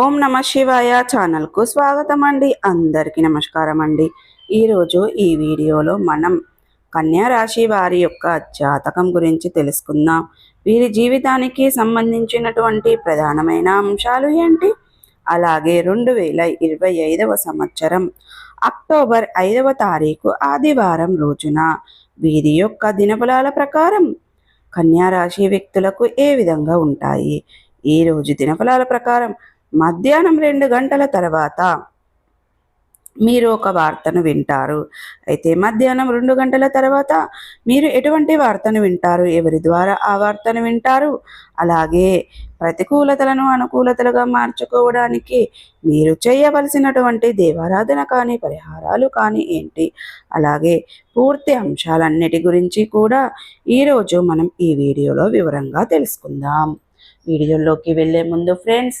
ఓం నమ శివాయ ఛానల్కు స్వాగతం అండి అందరికీ నమస్కారం అండి ఈరోజు ఈ వీడియోలో మనం కన్యా రాశి వారి యొక్క జాతకం గురించి తెలుసుకుందాం. వీరి జీవితానికి సంబంధించినటువంటి ప్రధానమైన అంశాలు ఏంటి? అలాగే రెండు వేల ఇరవై ఐదవ సంవత్సరం అక్టోబర్ ఐదవ తారీఖు ఆదివారం రోజున వీరి యొక్క దినఫలాల ప్రకారం కన్యా రాశి వ్యక్తులకు ఏ విధంగా ఉంటాయి? ఈ రోజు దినఫలాల ప్రకారం మధ్యాహ్నం రెండు గంటల తర్వాత మీరు ఒక వార్తను వింటారు. అయితే మధ్యాహ్నం రెండు గంటల తర్వాత మీరు ఎటువంటి వార్తను వింటారు? ఎవరి ద్వారా ఆ వార్తను వింటారు? అలాగే ప్రతికూలతలను అనుకూలతలుగా మార్చుకోవడానికి మీరు చేయవలసినటువంటి దేవారాధన కానీ పరిహారాలు కానీ ఏంటి? అలాగే పూర్తి అంశాలన్నిటి గురించి కూడా ఈరోజు మనం ఈ వీడియోలో వివరంగా తెలుసుకుందాం. వీడియోలోకి వెళ్ళే ముందు ఫ్రెండ్స్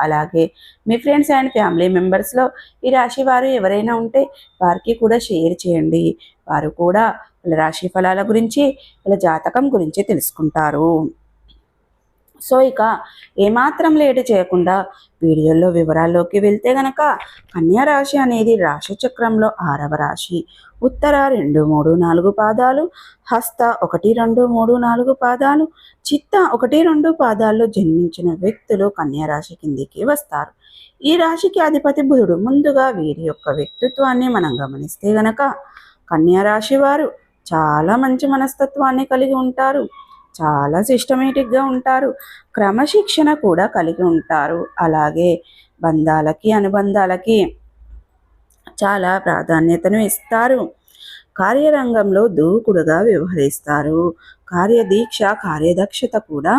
అలాగే మీ ఫ్రెండ్స్ అండ్ ఫ్యామిలీ మెంబర్స్లో ఈ రాశి వారు ఎవరైనా ఉంటే వారికి కూడా షేర్ చేయండి. వారు కూడా వాళ్ళ రాశి ఫలాల గురించి వాళ్ళ జాతకం గురించి తెలుసుకుంటారు. సో ఇక ఏమాత్రం లేటు చేయకుండా వీడియోలో వివరాల్లోకి వెళ్తే గనక కన్యా రాశి అనేది రాశి చక్రంలో ఆరవ రాశి. ఉత్తర రెండు మూడు నాలుగు పాదాలు హస్త ఒకటి రెండు మూడు నాలుగు పాదాలు చిత్త ఒకటి రెండు పాదాల్లో జన్మించిన వ్యక్తులు కన్యా రాశి కిందికి వస్తారు. ఈ రాశికి అధిపతి బుధుడు ముందుగా వీరి యొక్క వ్యక్తిత్వాన్ని మనం గమనిస్తే గనక కన్యా రాశి వారు చాలా మంచి మనస్తత్వాన్ని కలిగి ఉంటారు. చాలా సిస్టమేటిక్గా ఉంటారు. క్రమశిక్షణ కూడా కలిగి ఉంటారు. అలాగే బంధాలకి అనుబంధాలకి చాలా ప్రాధాన్యతను ఇస్తారు. కార్యరంగంలో దూకుడుగా వ్యవహరిస్తారు. కార్యదీక్ష కార్యదక్షత కూడా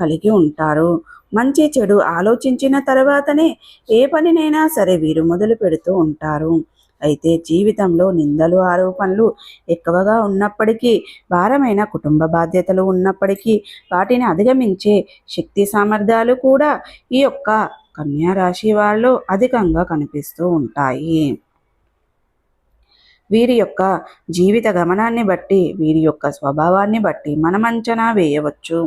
కలిగి ఉంటారు. మంచి చెడు ఆలోచించిన తర్వాతనే ఏ పనినైనా సరే వీరు మొదలు పెడుతూ ఉంటారు. అయితే జీవితంలో నిందలు ఆరోపణలు ఎక్కువగా ఉన్నప్పటికీ భారమైన కుటుంబ బాధ్యతలు ఉన్నప్పటికీ వాటిని అధిగమించే శక్తి సామర్థ్యాలు కూడా ఈ యొక్క కన్యా రాశి వాళ్ళు అధికంగా కనిపిస్తూ ఉంటాయి. వీరి యొక్క జీవిత గమనాన్ని బట్టి వీరి యొక్క స్వభావాన్ని బట్టి మనం అంచనా వేయవచ్చు.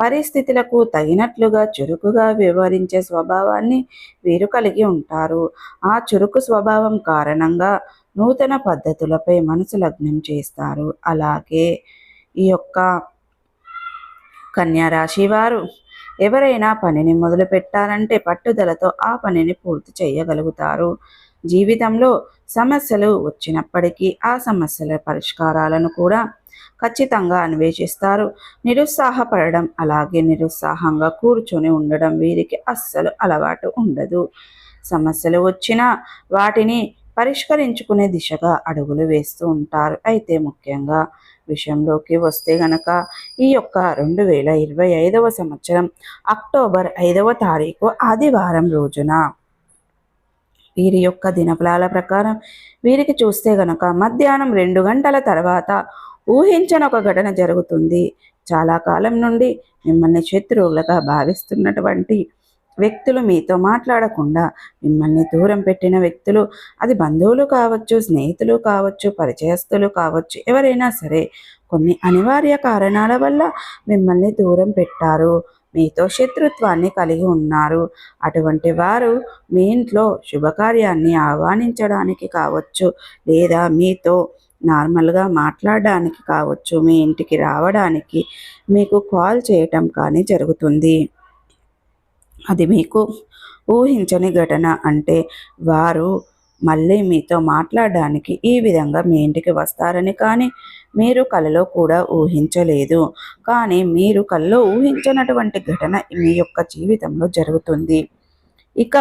పరిస్థితులకు తగినట్లుగా చురుకుగా వ్యవహరించే స్వభావాన్ని వీరు కలిగి ఉంటారు. ఆ చురుకు స్వభావం కారణంగా నూతన పద్ధతులపై మనసు లగ్నం చేస్తారు. అలాగే ఈ యొక్క కన్యా రాశి వారు ఎవరైనా పనిని మొదలు పెట్టాలంటే పట్టుదలతో ఆ పనిని పూర్తి చేయగలుగుతారు. జీవితంలో సమస్యలు వచ్చినప్పటికీ ఆ సమస్యల పరిష్కారాలను కూడా ఖచ్చితంగా అన్వేషిస్తారు. నిరుత్సాహపడడం అలాగే నిరుత్సాహంగా కూర్చొని ఉండడం వీరికి అస్సలు అలవాటు ఉండదు. సమస్యలు వచ్చినా వాటిని పరిష్కరించుకునే దిశగా అడుగులు వేస్తూ ఉంటారు. అయితే ముఖ్యంగా విషయంలోకి వస్తే గనక ఈ యొక్క రెండు వేల ఇరవై ఐదవ సంవత్సరం అక్టోబర్ ఐదవ తారీఖు ఆదివారం రోజున. వీరి యొక్క దినఫలాల ప్రకారం వీరికి చూస్తే గనక మధ్యాహ్నం రెండు గంటల తర్వాత ఊహించని ఒక ఘటన జరుగుతుంది. చాలా కాలం నుండి మిమ్మల్ని శత్రువులుగా భావిస్తున్నటువంటి వ్యక్తులు మీతో మాట్లాడకుండా మిమ్మల్ని దూరం పెట్టిన వ్యక్తులు అది బంధువులు కావచ్చు స్నేహితులు కావచ్చు పరిచయస్తులు కావచ్చు ఎవరైనా సరే కొన్ని అనివార్య కారణాల వల్ల మిమ్మల్ని దూరం పెట్టారు. మీతో శత్రుత్వాన్ని కలిగి ఉన్నారు. అటువంటి వారు మీ ఇంట్లో శుభకార్యాన్ని ఆహ్వానించడానికి కావచ్చు లేదా మీతో నార్మల్గా మాట్లాడడానికి కావచ్చు మీ ఇంటికి రావడానికి మీకు కాల్ చేయటం కానీ జరుగుతుంది. అది మీకు ఊహించని ఘటన అంటే వారు మళ్ళీ మీతో మాట్లాడడానికి ఈ విధంగా మీ ఇంటికి వస్తారని కానీ మీరు కలలో కూడా ఊహించలేదు. కానీ మీరు కలలో ఊహించినటువంటి ఘటన మీ యొక్క జీవితంలో జరుగుతుంది. ఇక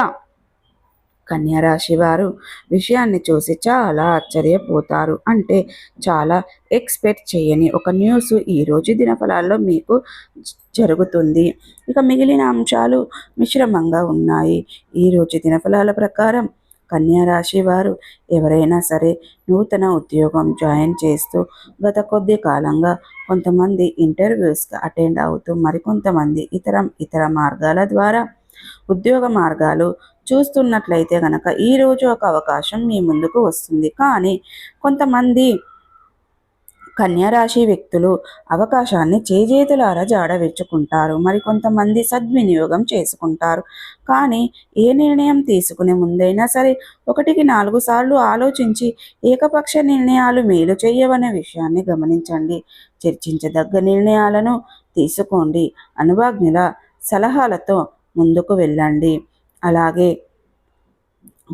కన్యారాశి వారు విషయాన్ని చూసి చాలా ఆశ్చర్యపోతారు. అంటే చాలా ఎక్స్పెక్ట్ చేయని ఒక న్యూస్ ఈరోజు దినఫలాల్లో మీకు జరుగుతుంది. ఇక మిగిలిన అంశాలు మిశ్రమంగా ఉన్నాయి. ఈరోజు దినఫలాల ప్రకారం కన్యా రాశి వారు ఎవరైనా సరే నూతన ఉద్యోగం జాయిన్ చేస్తూ గత కొద్ది కాలంగా కొంతమంది ఇంటర్వ్యూస్కి అటెండ్ అవుతూ మరికొంతమంది ఇతర ఇతర మార్గాల ద్వారా ఉద్యోగ మార్గాలు చూస్తున్నట్లయితే కనుక ఈరోజు ఒక అవకాశం మీ ముందుకు వస్తుంది. కానీ కొంతమంది కన్యారాశి వ్యక్తులు అవకాశాన్ని చేజేతులారా జాడవెచ్చుకుంటారు మరి కొంతమంది సద్వినియోగం చేసుకుంటారు. కానీ ఏ నిర్ణయం తీసుకునే ముందైనా సరే ఒకటికి నాలుగు సార్లు ఆలోచించి ఏకపక్ష నిర్ణయాలు మేలు చేయవనే విషయాన్ని గమనించండి. చర్చించదగ్గ నిర్ణయాలను తీసుకోండి. అనుభాజ్ఞుల సలహాలతో ముందుకు వెళ్ళండి. అలాగే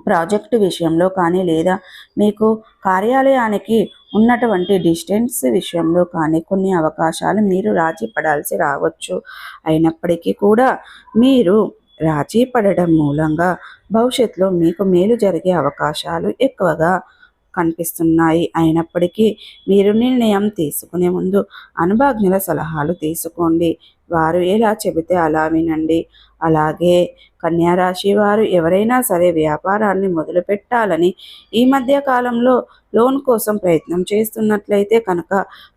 ప్రాజెక్ట్ విషయంలో కానీ లేదా మీకు కార్యాలయానికి ఉన్నటువంటి డిస్టెన్స్ విషయంలో కానీ కొన్ని అవకాశాలు మీరు రాజీ పడాల్సి రావచ్చు. అయినప్పటికీ కూడా మీరు రాజీ పడడం మూలంగా భవిష్యత్తులో మీకు మేలు జరిగే అవకాశాలు ఎక్కువగా కనిపిస్తున్నాయి. అయినప్పటికీ మీరు నిర్ణయం తీసుకునే ముందు అనుభాజ్ఞుల సలహాలు తీసుకోండి. వారు ఎలా చెబితే అలా వినండి. అలాగే కన్యారాశి వారు ఎవరైనా సరే వ్యాపారాన్ని మొదలుపెట్టాలని ఈ మధ్య కాలంలో లోన్ కోసం ప్రయత్నం చేస్తున్నట్లయితే కనుక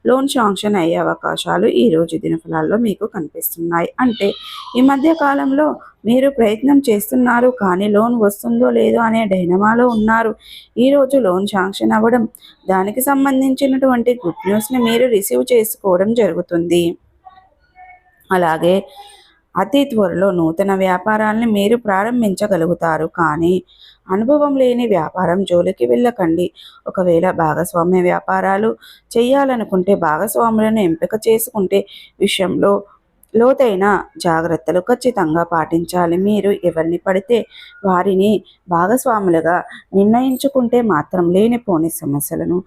లోన్ శాంక్షన్ అయ్యే అవకాశాలు ఈ రోజు దినఫలాల్లో మీకు కనిపిస్తున్నాయి. అంటే ఈ మధ్య కాలంలో మీరు ప్రయత్నం చేస్తున్నారు కానీ లోన్ వస్తుందో లేదో అనే డైనమాలో ఉన్నారు. ఈరోజు లోన్ శాంక్షన్ అవ్వడం దానికి సంబంధించినటువంటి గుడ్ న్యూస్ని మీరు రిసీవ్ చేసుకోవడం జరుగుతుంది. అలాగే అతి త్వరలో నూతన వ్యాపారాల్ని మీరు ప్రారంభించగలుగుతారు. కానీ అనుభవం లేని వ్యాపారం జోలికి వెళ్ళకండి. ఒకవేళ భాగస్వామ్య వ్యాపారాలు చేయాలనుకుంటే భాగస్వాములను ఎంపిక చేసుకుంటే విషయంలో లోతైన జాగ్రత్తలు ఖచ్చితంగా పాటించాలి. మీరు ఎవరిని పడితే వారిని భాగస్వాములుగా నిర్ణయించుకుంటే మాత్రం లేనిపోని సమస్యలను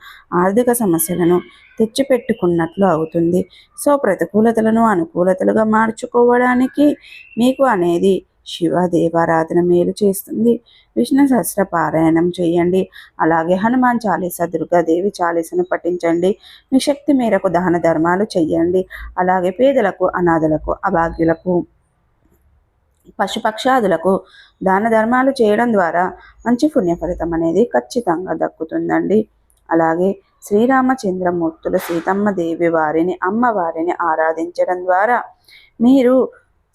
ఆర్థిక సమస్యలను తెచ్చిపెట్టుకున్నట్లు అవుతుంది. సో ప్రతికూలతలను అనుకూలతలుగా మార్చుకోవడానికి మీకు అనేది శివ దేవారాధన మేలు చేస్తుంది. విష్ణు సహస్ర పారాయణం చేయండి. అలాగే హనుమాన్ చాలీస దుర్గాదేవి చాలీసను పఠించండి. మీ శక్తి మేరకు దాన ధర్మాలు చెయ్యండి అలాగే పేదలకు అనాథలకు అభాగ్యులకు పశుపక్షాదులకు దాన ధర్మాలు చేయడం ద్వారా మంచి పుణ్య ఫలితం అనేది ఖచ్చితంగా దక్కుతుందండి. అలాగే శ్రీరామచంద్రమూర్తులు సీతమ్మ దేవి వారిని అమ్మవారిని ఆరాధించడం ద్వారా మీరు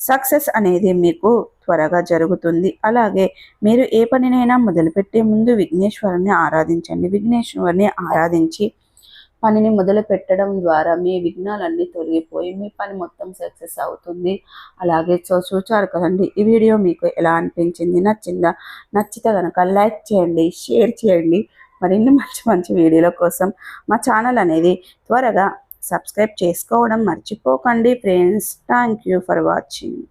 సక్సెస్ అనేది మీకు త్వరగా జరుగుతుంది. అలాగే మీరు ఏ పనినైనా మొదలుపెట్టే ముందు విఘ్నేశ్వరుని ఆరాధించండి. విఘ్నేశ్వరుని ఆరాధించి పనిని మొదలు పెట్టడం ద్వారా మీ విఘ్నాలన్నీ తొలగిపోయి మీ పని మొత్తం సక్సెస్ అవుతుంది. అలాగే సో చూచారు కదండి ఈ వీడియో మీకు ఎలా అనిపించింది? నచ్చిందా? నచ్చితే కనుక లైక్ చేయండి షేర్ చేయండి. మరిన్ని మంచి మంచి వీడియోల కోసం మా ఛానల్ అనేది త్వరగా సబ్స్క్రైబ్ చేసుకోవడం మర్చిపోకండి. Friends thank you for watching.